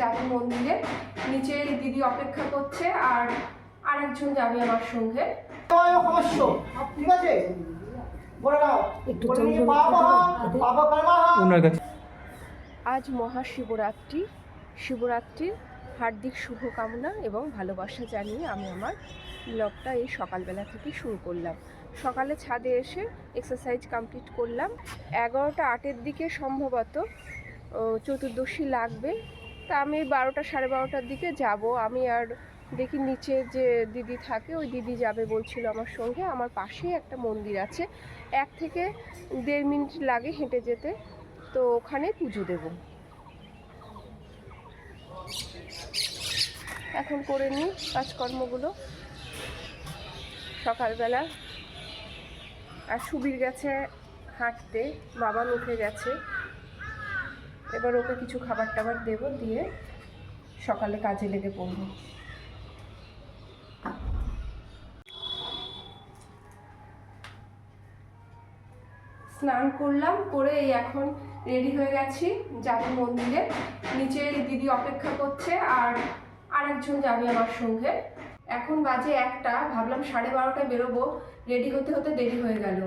যাবে মন্দিরে। নিচে দিদি অপেক্ষা করছে আর আরেকজন যাবে আমার সঙ্গে। অবশ্য। ঠিক আছে? আজ মহাশিবরাত্রি। শিবরাত্রির হার্দিক শুভকামনা এবং ভালোবাসা জানিয়ে আমি আমার ব্লগটা এই সকালবেলা থেকে শুরু করলাম। সকালে ছাদে এসে এক্সারসাইজ কমপ্লিট করলাম। এগারোটা আটের দিকে সম্ভবত ও, চতুর্দশী লাগবে। তা আমি বারোটা সাড়ে বারোটার দিকে যাব। আমি আর দেখি নিচে যে দিদি থাকে, ওই দিদি যাবে বলছিল আমার সঙ্গে। আমার পাশেই একটা মন্দির আছে। এক থেকে দেড় মিনিট লাগে হেঁটে যেতে। তো ওখানে পুজো দেব। এখন করে নিই কাজকর্মগুলো। সকালবেলা আর সুবীর গেছে হাঁটতে, বাবা উঠে গেছে। এবার ওকে কিছু খাবার টাবার দেবো, দিয়ে সকালে কাজে লেগে পড়ব। স্নান করলাম, করে এই এখন রেডি হয়ে গেছি, যাব মন্দিরে। নিচে দিদি অপেক্ষা করছে, আর আরেকজন যাবে আমার সঙ্গে। এখন বাজে একটা, ভাবলাম সাড়ে বারোটায় বেরোবো। রেডি হতে হতে দেরি হয়ে গেল।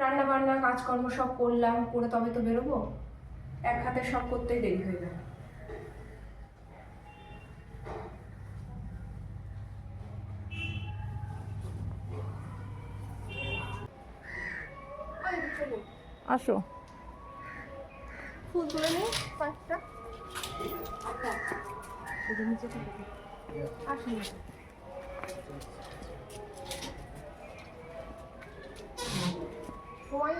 রান্না বান্না কাজকর্ম সব করলাম, করে তবে তো বেরোবো? এক হাতে সব করতেই দেরি হয়ে গেল আসো। ফুল তুলে নিই কয়েকটা আসুন। সময়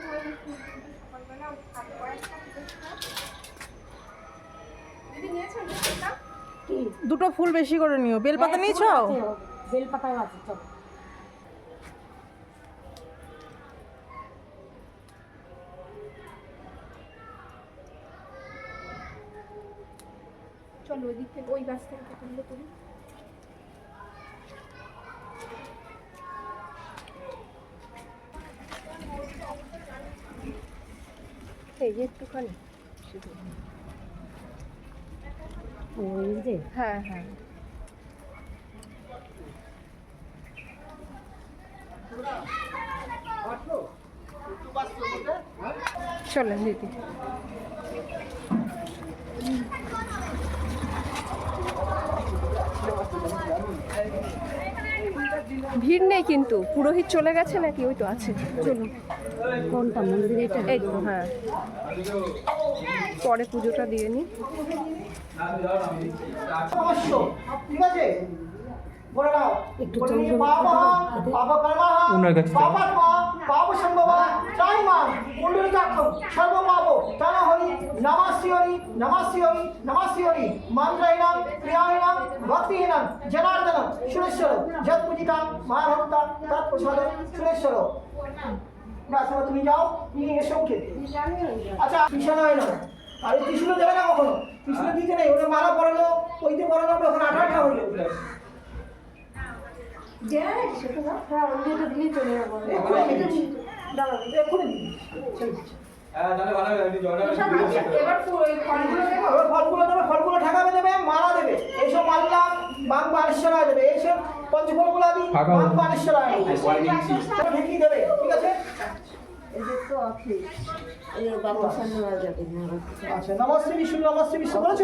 সকালবেলা দুটো ফুল বেশি করে নিও। বেলপাতা নিয়েছো? বেলপাতাও আছে চল। চলো ওই দিক থেকে ওই গাছ থেকে তুললে তুলি এই যে একটুখানি শুধু। হ্যাঁ হ্যাঁ। চলেন দিদি। ভিড় নেই কিন্তু। পুরোহিত চলে গেছে নাকি? ওই তো আছে। চলুন। কোনটা? মন্দির এটা এই তো হ্যাঁ। পরে পুজোটা দিয়ে নাও একটু বাবা। বাবা কর্মা ওনার কাছে বাবা হরি নমাসি হরি নমাসি হরি নমাসি হরি মন্ত্রাইণাম ক্রিয়াইণাম ভক্তিহীনাম জনার্দনম সুরেশ্বর ব্যাস তুমি যাও নিয়ে এসো খেতে আচ্ছা কৃষ্ণ হয় না আরে কৃষ্ণ দেবে না কখনো? কৃষ্ণ দিতে নেই ওটা মালা পড়ানো ওইতে পড়ানো ওখানে আঠা আঠা হ্যাঁ যাব এক্ষুনি দেবো ফলগুলো দেবে ফলগুলো ঠেকাবে দেবে মালা দেবে। এইসব মাল্লা বাং বানেশ্বরা দেবে। এইসব পঞ্চফলগুলো ফাঁকা বাং হবে। ঢেকি দেবে। ঠিক আছে? আচ্ছা নমস্তে বিষ্ণু নমস্তে বিষ্ণু বলেছ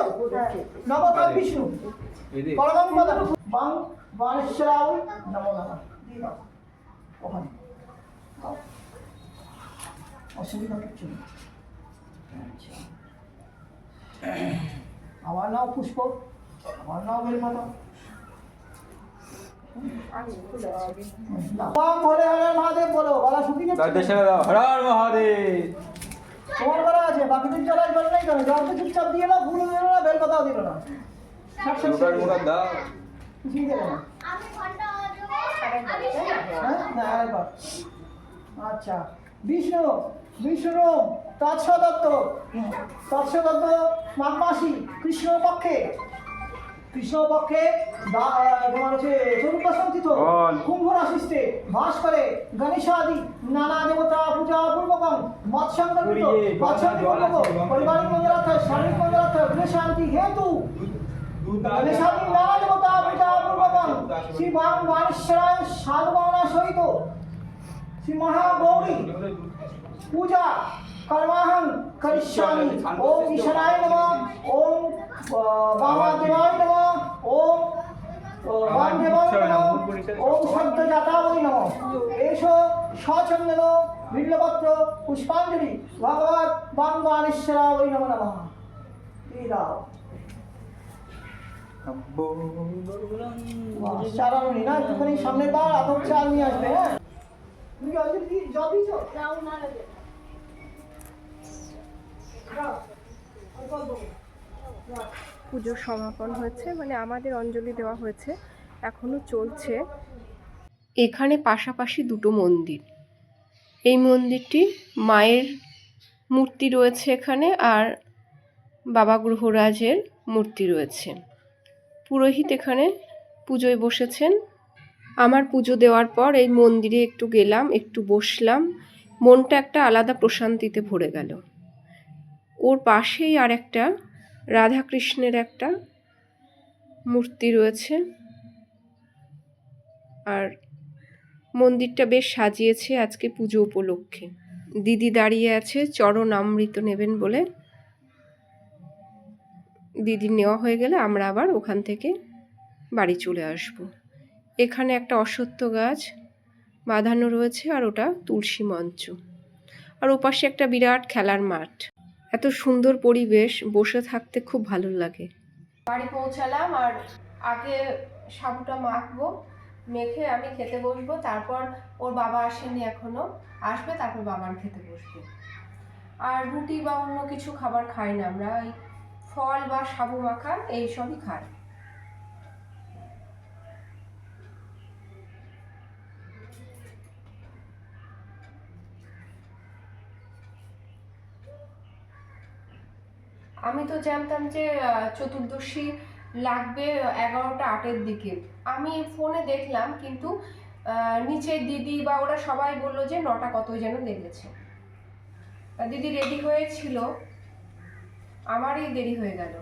নমস্কার বিষ্ণু পরম পদ বাং বানেশ্বরাও নমো নমঃ। ওখানে। অসুবিধা কিচ্ছু নেই আচ্ছা আমার নাম পুষ্প আমার বলো মহাদেব। তোমার গলা আছে জল নেই কেন জল তো চুপচাপ দিয়ে না ফুল দিল না। দিল কিছুই দিল হ্যাঁ আরেকবার আচ্ছা বিষ্ণু বিষ্ণু তৎস দত্ত তৎস দত্ত মাঘ মাসি কৃষ্ণ পক্ষে। কৃষ্ণ পক্ষে দা- আহ, তোমার হচ্ছে চতুর্দশম কুম্ভ রাশিতে বাস করে গণেশাদি নানা দেবতা পূজা পূর্বকম মৎসঙ্গকৃত পুরীতে মৎসঙ্গ আছে, পারিবারিক মঙ্গলার্থ শারীরিক মঙ্গলার্থ গৃহ হেতু। গণেশাদি নানা দেবতা পূজা পূর্বকম শ্রী ভগবানেশ্বরায় সাধুবাবনা সহিত। শ্রী মহাগৌরী পূজা নমঃ ওম বামদেবায় নমঃ ওম সদ্যজাতাবৈ নমঃ এষো সচন্দন বিল্লপত্র পুষ্পাঞ্জলি ভগবৎ ভগবানেশ্বরায় নমঃ নমঃ দাও বাহ, না একটুখানি সামনে দাঁড় আদর চাল নিয়ে আসবে হ্যাঁ তুমি অঞ্জলি দিয়ে জল দিয়েছ? দাও না লাগে। পুজোর সমাপন হয়েছে মানে আমাদের অঞ্জলি দেওয়া হয়েছে। এখনও চলছে। এখানে পাশাপাশি দুটো মন্দির। এই মন্দিরটি মায়ের মূর্তি রয়েছে এখানে আর বাবা গ্রহরাজের মূর্তি রয়েছে। পুরোহিত এখানে পুজোয় বসেছেন। আমার পুজো দেওয়ার পর এই মন্দিরে একটু গেলাম, একটু বসলাম। মনটা একটা আলাদা প্রশান্তিতে ভরে গেল। ওর পাশেই আর একটা, রাধাকৃষ্ণের একটা মূর্তি রয়েছে। আর মন্দিরটা বেশ সাজিয়েছে আজকে পুজো উপলক্ষে। দিদি দাঁড়িয়ে আছে, চরণ আমৃত নেবেন বলে। দিদির নেওয়া হয়ে গেলে আমরা আবার ওখান থেকে বাড়ি চলে আসব। এখানে একটা অশ্বত্থ গাছ বাঁধানো রয়েছে আর ওটা তুলসী মঞ্চ। আর ওপাশে একটা বিরাট খেলার মাঠ। এত সুন্দর পরিবেশ, বসে থাকতে খুব ভালো লাগে। বাড়ি পৌঁছালাম আর আগে সাবুটা মাখবো, মেখে আমি খেতে বসবো, তারপর ওর বাবা আসেনি এখনও। আসবে, তারপর বাবার খেতে বসবে। আর রুটি বা অন্য কিছু খাবার খাই না আমরা ফল বা সাবু মাখা এইসবই খাই। আমি তো জানতাম যে চতুর্দশী লাগবে এগারোটা আটের দিকে। আমি ফোনে দেখলাম, কিন্তু নিচের দিদি বা ওরা সবাই বলল যে, নটা কত যেন তা দিদি রেডি হয়েছিল। আমারই দেরি হয়ে গেল।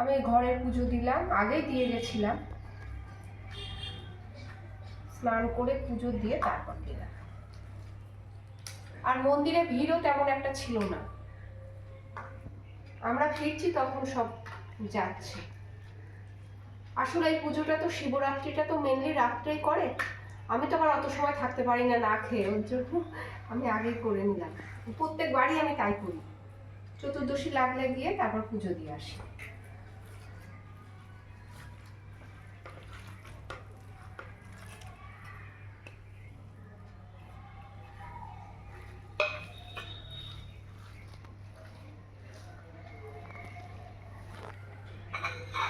আমি ঘরের পুজো দিলাম, আগেই দিয়ে গেছিলাম। স্নান করে পুজো দিয়ে তারপর দিলাম। আর মন্দিরে ভিড়ও তেমন একটা ছিল না। আমরা ফিরছি তখন সব যাচ্ছে। আসলে এই পুজোটা তো শিবরাত্রিটা তো মেনলি রাত্রেই করে। আমি তো আবার অত সময় থাকতে পারি না না খেয়ে। ওর জন্য আমি আগেই করে নিলাম। প্রত্যেক বাড়ি আমি তাই করি। চতুর্দশী লাগলে গিয়ে তারপর পুজো দিয়ে আসি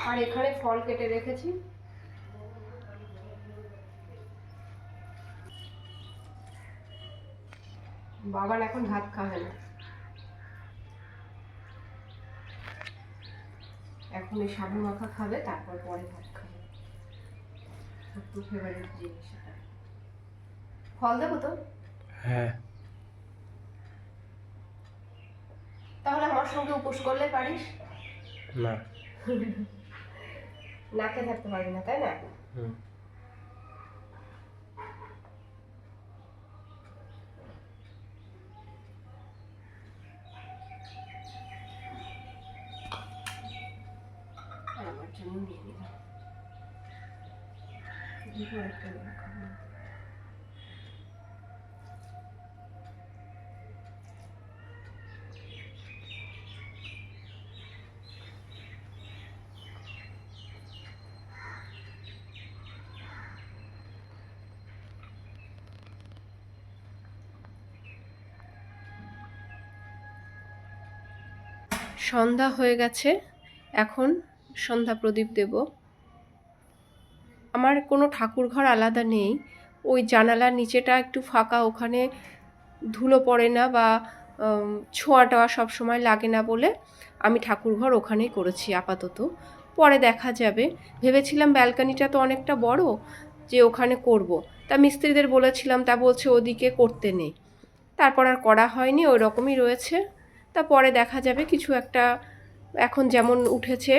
আর এখানে ফল কেটে রেখেছি। বাবার এখন ভাত খাবে না এখন এই সাবু মাখা খাবে তারপর পরে ভাত খাবে। একটু ফেভারিট জিনিস এটা। ফল দেবো তো? হ্যাঁ। তাহলে আমার সঙ্গে উপোস করলে পারিস? না। না খেয়ে থাকতে পারি না তাই না? আমার জন্য নিয়ে নিলাম। সন্ধ্যা হয়ে গেছে, এখন সন্ধ্যা প্রদীপ দেব। আমার কোনো ঠাকুর ঘর আলাদা নেই, ওই জানালার নিচেটা একটু ফাঁকা, ওখানে ধুলো পড়ে না বা ছোঁয়া টোয়া সবসময় লাগে না বলে আমি ঠাকুর ঘর ওখানেই করেছি আপাতত। পরে দেখা যাবে। ভেবেছিলাম ব্যালকানিটা তো অনেকটা বড় যে ওখানে করব। তা মিস্ত্রিদের বলেছিলাম, তা বলছে ওদিকে করতে নেই। তারপর আর করা হয়নি, ওই রকমই রয়েছে। তা পরে দেখা যাবে। কিছু একটা এখন যেমন উঠেছে,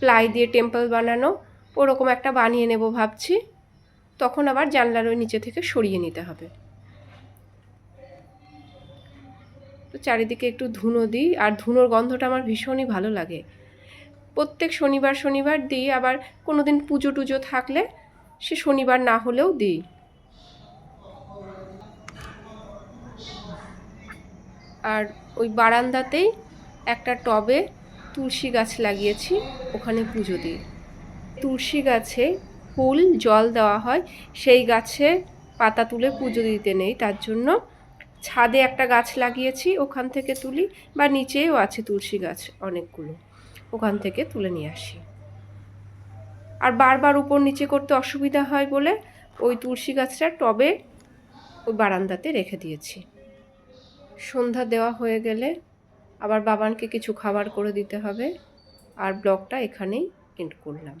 প্লাই দিয়ে টেম্পল বানানো, ওরকম একটা বানিয়ে নেব ভাবছি। তখন আবার জানলার ওই নিচে থেকে সরিয়ে নিতে হবে। তো চারিদিকে একটু ধুনো দিই, আর ধুনোর গন্ধটা আমার ভীষণই ভালো লাগে। প্রত্যেক শনিবার শনিবার দিই, আবার কোনো দিন পুজো টুজো থাকলে সে শনিবার না হলেও দিই। আর ওই বারান্দাতেই একটা টবে তুলসী গাছ লাগিয়েছি, ওখানে পুজো দিই। তুলসী গাছে ফুল, জল দেওয়া হয়, সেই গাছে পাতা তুলে পুজো দিতে নেই, তার জন্য ছাদে একটা গাছ লাগিয়েছি, ওখান থেকে তুলি বা নিচেও আছে তুলসী গাছ অনেকগুলো, ওখান থেকে তুলে নিয়ে আসি। আর বারবার উপর নিচে করতে অসুবিধা হয় বলে ওই তুলসী গাছটা টবে ওই বারান্দাতে রেখে দিয়েছি। সন্ধ্যা দেওয়া হয়ে গেলে আবার বাবানকে কিছু খাবার করে দিতে হবে। আর ব্লগটা এখানেই এন্ড করলাম।